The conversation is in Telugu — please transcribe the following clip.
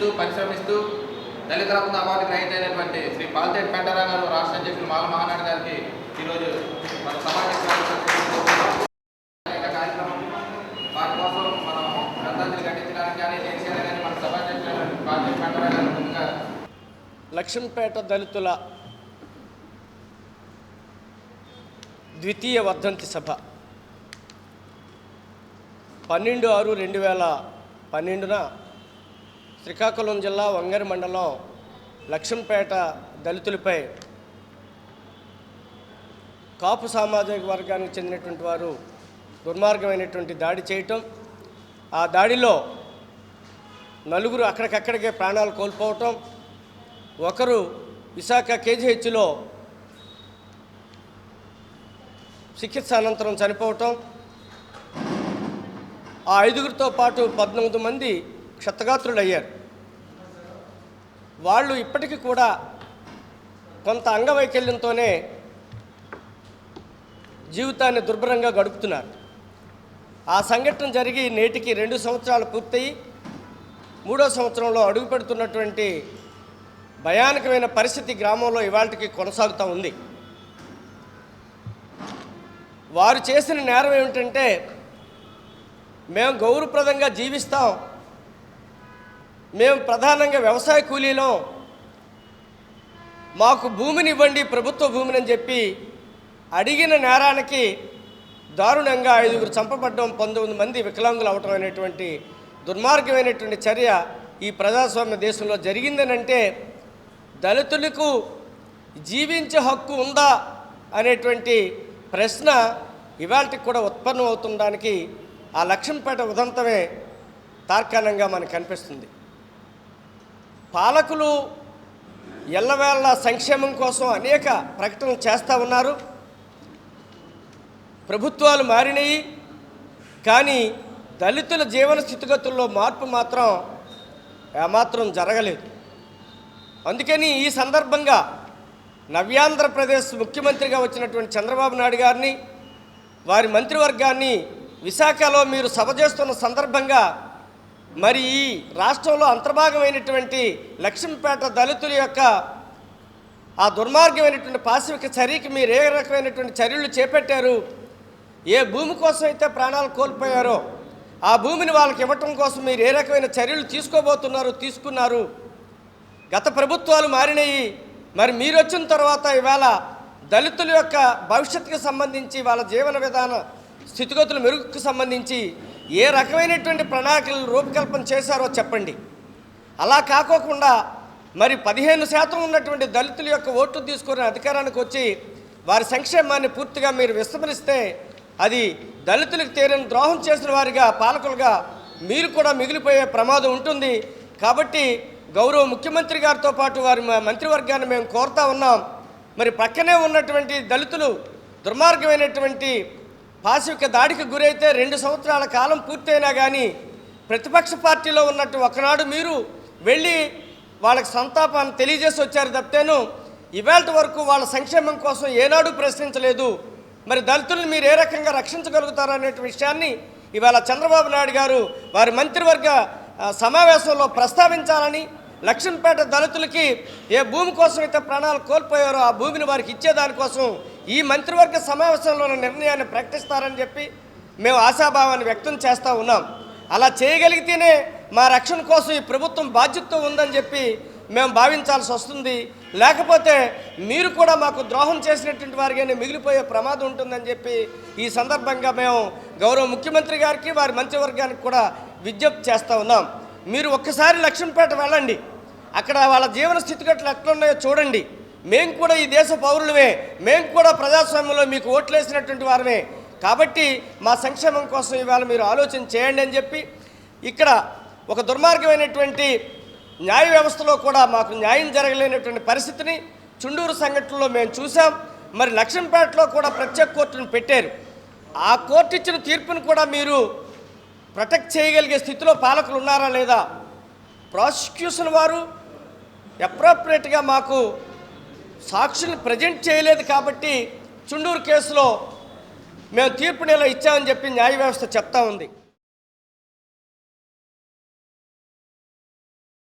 తప్పిస్తూ పరిశ్రమిస్తూ దళిత రత్న అవార్డు గ్రహీత అయినటువంటి శ్రీ పాల్తేటి పెంటరా గారు రాష్ట్ర అధ్యక్షులు మాల మహానాడు గారికి ఈరోజు మన సమాజ కార్యక్రమం. వారి కోసం మనం శ్రద్ధాంజలి ఘటించడానికి కానీ దేనికైనా కానీ మన సభాధ్యక్షులు పాల్తేటి పెంటరా గారు ముందుగా లక్ష్మీపేట దళితుల ద్వితీయ వర్ధంతి సభ. పన్నెండు ఆరు రెండు వేల పన్నెండున శ్రీకాకుళం జిల్లా వంగరి మండలం లక్ష్మీపేట దళితులపై కాపు సామాజిక వర్గానికి చెందినటువంటి వారు దుర్మార్గమైనటువంటి దాడి చేయటం ఆ దాడిలో నలుగురు అక్కడికక్కడికే ప్రాణాలు కోల్పోవటం ఒకరు విశాఖ కేజీహెచ్లో చికిత్స అనంతరం చనిపోవటం ఆ ఐదుగురితో పాటు పద్నాలుగు మంది క్షతగాత్రులు అయ్యారు వాళ్ళు ఇప్పటికీ కూడా కొంత అంగవైకల్యంతోనే జీవితాన్ని దుర్భరంగా గడుపుతున్నారు. ఆ సంఘటన జరిగి నేటికి రెండు సంవత్సరాలు పూర్తయి మూడో సంవత్సరంలో అడుగుపెడుతున్నటువంటి భయానకమైన పరిస్థితి గ్రామంలో ఇవాళకి కొనసాగుతూ ఉంది. వారు చేసిన నేరం ఏమిటంటే మేము గౌరవప్రదంగా జీవిస్తాం మేము ప్రధానంగా వ్యవసాయ కూలీలో. మాకు భూమిని ఇవ్వండి ప్రభుత్వ భూమిని అని చెప్పి అడిగిన నేరానికి దారుణంగా ఐదుగురు చంపబడ్డం పంతొమ్మిది మంది వికలాంగులు అవటం అనేటువంటి దుర్మార్గమైనటువంటి చర్య ఈ ప్రజాస్వామ్య దేశంలో జరిగిందనంటే దళితులకు జీవించే హక్కు ఉందా అనేటువంటి ప్రశ్న ఇవాళకి కూడా ఉత్పన్నం అవుతుండడానికి ఆ లక్ష్యంపేట ఉదంతమే తార్కాణంగా మనకు కనిపిస్తుంది. పాలకులు ఎల్లవేళ సంక్షేమం కోసం అనేక ప్రకటనలు చేస్తూ ఉన్నారు. ప్రభుత్వాలు మారినాయి కానీ దళితుల జీవన స్థితిగతుల్లో మార్పు మాత్రం ఏమాత్రం జరగలేదు. అందుకని ఈ సందర్భంగా నవ్యాంధ్రప్రదేశ్ ముఖ్యమంత్రిగా వచ్చినటువంటి చంద్రబాబు నాయుడు గారిని వారి మంత్రివర్గాన్ని విశాఖలో మీరు సభ చేస్తున్న సందర్భంగా మరి ఈ రాష్ట్రంలో అంతర్భాగమైనటువంటి లక్ష్మీపేట దళితుల యొక్క ఆ దుర్మార్గమైనటువంటి పాశవిక చర్యకి మీరు ఏ రకమైనటువంటి చర్యలు చేపట్టారు? ఏ భూమి కోసం అయితే ప్రాణాలు కోల్పోయారో ఆ భూమిని వాళ్ళకి ఇవ్వటం కోసం మీరు ఏ రకమైన చర్యలు తీసుకోబోతున్నారు తీసుకున్నారు? గత ప్రభుత్వాలు మారినాయి. మరి మీరు వచ్చిన తర్వాత ఇవాళ దళితుల యొక్క భవిష్యత్తుకు సంబంధించి వాళ్ళ జీవన విధాన స్థితిగతుల మెరుగుకు సంబంధించి ఏ రకమైనటువంటి ప్రణాళికలు రూపకల్పన చేశారో చెప్పండి. అలా కాకోకుండా మరి పదిహేను శాతం ఉన్నటువంటి దళితుల యొక్క ఓట్లు తీసుకుని అధికారానికి వచ్చి వారి సంక్షేమాన్ని పూర్తిగా మీరు విస్మరిస్తే అది దళితులకు తీరని ద్రోహం చేసిన వారిగా పాలకులుగా మీరు కూడా మిగిలిపోయే ప్రమాదం ఉంటుంది. కాబట్టి గౌరవ ముఖ్యమంత్రి గారితో పాటు వారి మంత్రివర్గాన్ని మేము కోరుతా ఉన్నాం. మరి పక్కనే ఉన్నటువంటి దళితులు దుర్మార్గమైనటువంటి పాశవిక దాడికి గురైతే రెండు సంవత్సరాల కాలం పూర్తయినా కానీ ప్రతిపక్ష పార్టీలో ఉన్నట్టు ఒకనాడు మీరు వెళ్ళి వాళ్ళకి సంతాపాన్ని తెలియజేసి వచ్చారు తప్పితేను ఇవాళ వరకు వాళ్ళ సంక్షేమం కోసం ఏనాడు ప్రశ్నించలేదు. మరి దళితులను మీరు ఏ రకంగా రక్షించగలుగుతారు అనే విషయాన్ని ఇవాళ చంద్రబాబు నాయుడు గారు వారి మంత్రివర్గ సమావేశంలో ప్రస్తావించాలని లక్ష్మీపేట దళితులకి ఏ భూమి కోసం అయితే ప్రాణాలు కోల్పోయారో ఆ భూమిని వారికి ఇచ్చేదానికోసం ఈ మంత్రివర్గ సమావేశంలోని నిర్ణయాన్ని ప్రకటిస్తారని చెప్పి మేము ఆశాభావాన్ని వ్యక్తం చేస్తూ ఉన్నాం. అలా చేయగలిగితేనే మా రక్షణ కోసం ఈ ప్రభుత్వం బాధ్యతతో ఉందని చెప్పి మేము భావించాల్సి వస్తుంది. లేకపోతే మీరు కూడా మాకు ద్రోహం చేసినటువంటి వారిగానే మిగిలిపోయే ప్రమాదం ఉంటుందని చెప్పి ఈ సందర్భంగా మేము గౌరవ ముఖ్యమంత్రి గారికి వారి మంత్రివర్గానికి కూడా విజ్ఞప్తి చేస్తూ ఉన్నాం. మీరు ఒక్కసారి లక్ష్మీపేట వెళ్ళండి. అక్కడ వాళ్ళ జీవన స్థితిగతులు ఎట్లున్నాయో చూడండి. మేము కూడా ఈ దేశ పౌరులమే. మేము కూడా ప్రజాస్వామ్యంలో మీకు ఓట్లేసినటువంటి వారమే. కాబట్టి మా సంక్షేమం కోసం ఇవాళ మీరు ఆలోచన చేయండి అని చెప్పి ఇక్కడ ఒక దుర్మార్గమైనటువంటి న్యాయ వ్యవస్థలో కూడా మాకు న్యాయం జరగలేనటువంటి పరిస్థితిని చుండూరు సంఘటనలో మేము చూసాం మరి లక్ష్మీపేటలో కూడా ప్రత్యేక కోర్టును పెట్టారు. ఆ కోర్టు ఇచ్చిన తీర్పును కూడా మీరు ప్రొటెక్ట్ చేయగలిగే స్థితిలో పాలకులు ఉన్నారా లేదా? ప్రాసిక్యూషన్ వారు అప్రోప్రియేట్గా మాకు సాక్షులు ప్రజెంట్ చేయలేదు కాబట్టి చుండూరు కేసులో మేము తీర్పుని ఇలా ఇచ్చామని చెప్పి న్యాయ వ్యవస్థ చెప్తా ఉంది.